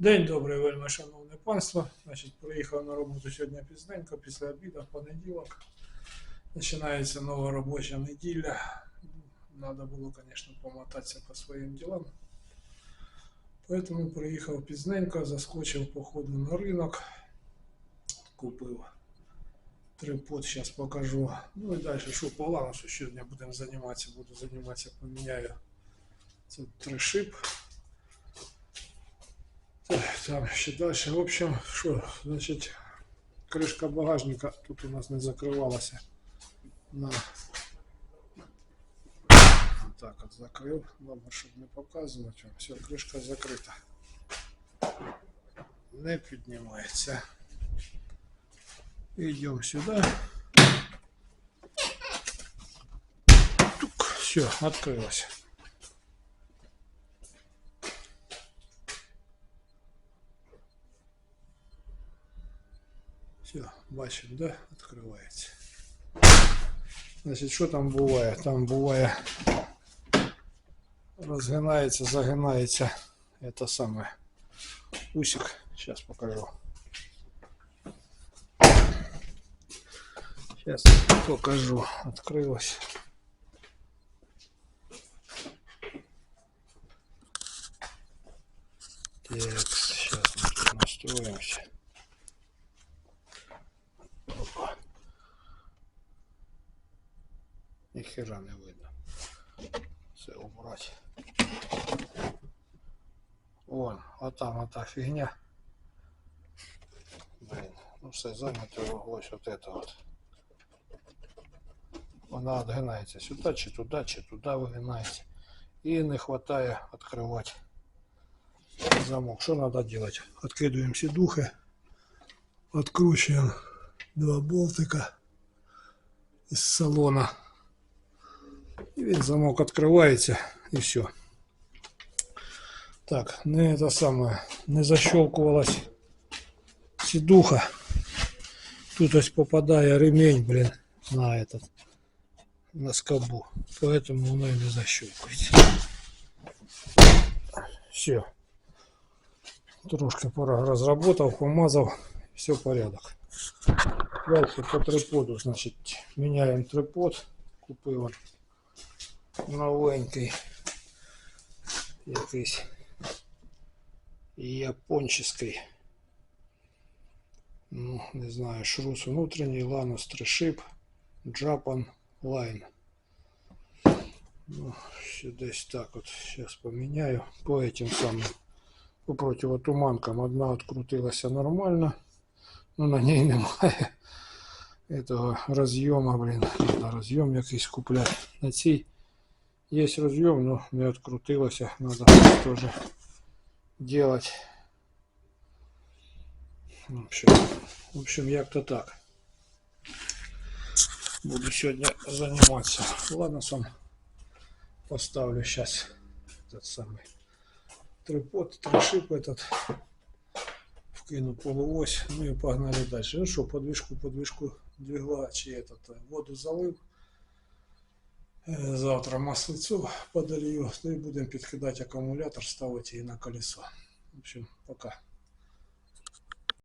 День добрий, вельми шановне панство. Значить, приїхав на роботу сьогодні пізненько, після обіду, понеділок. Починається нова робоча неділя. Надо було, звісно, помотатися по своїм ділам. Поэтому приїхав пізненько, заскочив по ходу на ринок, купив трипод, зараз покажу. Ну і далі, що по ланусу сьогодні будемо займатися, буду займатися, поміняю. Це тришип. Там ще далі. В общем, що, значить, кришка багажника тут у нас не закривалася. На так от закрив. Добре, щоб не показувати. Все, кришка закрита. Не піднімається. Йдемо сюди. Тук, все, відкрилося. Все, бачимо, да? Відкривається. Значить, що там буває? Там буває розгинається, загинається. Это саме усик. Сейчас покажу. Сейчас покажу. Открылось. Так, Ни хера не видно. Все убрать. Вон, а там ота фигня. Блин, ну все зайнято ось от это вот. Вона відгинається сюди, чи туди, чи туди вигинається. І не вистачає відкривати замок. Що треба робити? Відкидуємо сідухи, відкручуємо два болтика із салона. І він замок відкривається і все. Так, не это самое, не защелкувалась сидуха. Тут ось попадає ремень, блин, на этот, на скобу. Поэтому воно и не защелкивается. Все. Трошки пора разработал, помазал, все порядок. Дальше по триподу, значит, меняем трипод. Купив он новенький. Якийсь японческий. Ну, не знаю, шрус внутренний, ланус трешип, Japan Line. Ну, ще десь так от. Сейчас поменяю по этим самым. По противотуманкам. Одна открутилася нормально. Ну на ній немає этого роз'єма, блін. Надо роз'єм якийсь купляти. На цій є роз'єм, но не открутилося. Надо теж делать. В общем, в общем як-то так. Буду сегодня заниматься. Ладно, сам поставлю сейчас этот самый трипод, тришип этот. Вкину полуось, ну и погнали дальше. Ну что, подвижку, подвижку двигача этот, э, воду залив. Е, Завтра маслицю подолью, ну і будемо підкидати акумулятор, ставити її на колесо. В общем, пока.